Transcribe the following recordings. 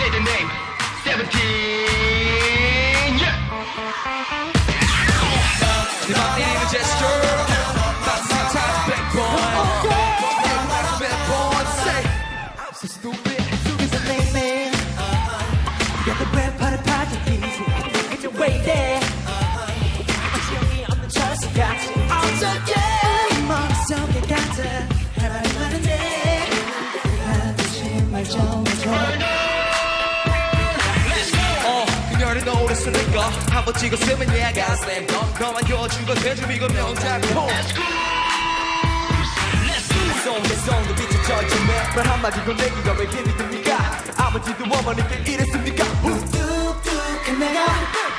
Say the name. 17. Yeah. 그래 노래 쓰니까 한번 찍었으면 slam dunk. 너만 돼좀 이거 명작품 송의 송도 비춰져 말 한마디 건네기가 왜 힘이 듭니까? 아버지도 어머니께 이랬습니까? 뚝뚝한 내가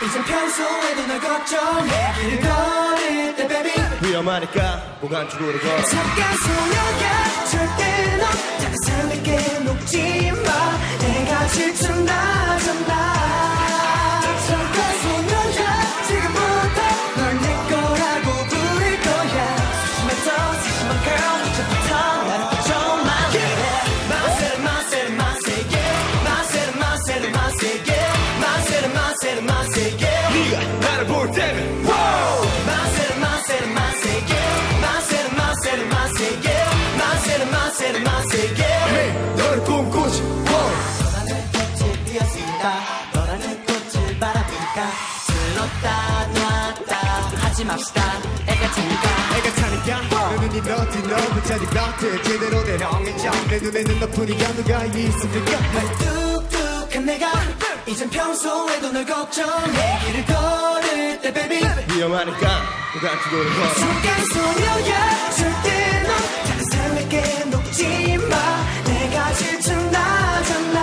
이젠 평소에도 널 걱정해. 길을 걸을 때 baby. 위험하니까 고간축으로 걸어 잠깐 소녀 나를 볼 때면 마세게. 마세게. 마세게. 네, 너를 꿈꾸지. wow! 너라는 꽃을 피웠으니까 너라는 꽃을 바라보니까 들렀다 놨다. 하지 맙시다. 애가 테니까. 애가 타니까. 내 눈이 너지. 너무 자리 같아 제대로 된 형이죠 내 눈에는 너뿐이야. 누가 있습니까 내가 이젠 평소에도 널 걱정해. 길을 걸을 때 baby. 위험하니까 고간축으로 걸어 잠깐 소녀야 절대 넌 다른 사람에게 녹지 마. 내가 질투 나잖아.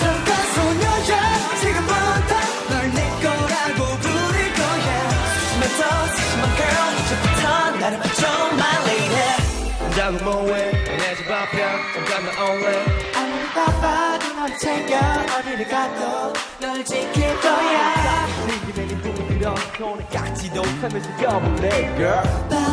잠깐 소녀야 지금부터 널 내 거라고 부를 거야. 소심해서 소심한 girl 이제부터 나를 봐줘 my lady. 자꾸 뭐해 챙겨 어디를 가도 널 지킬 거야 네네 부부 밀어 손에 깍지도 펴면서 껴볼래 girl 밤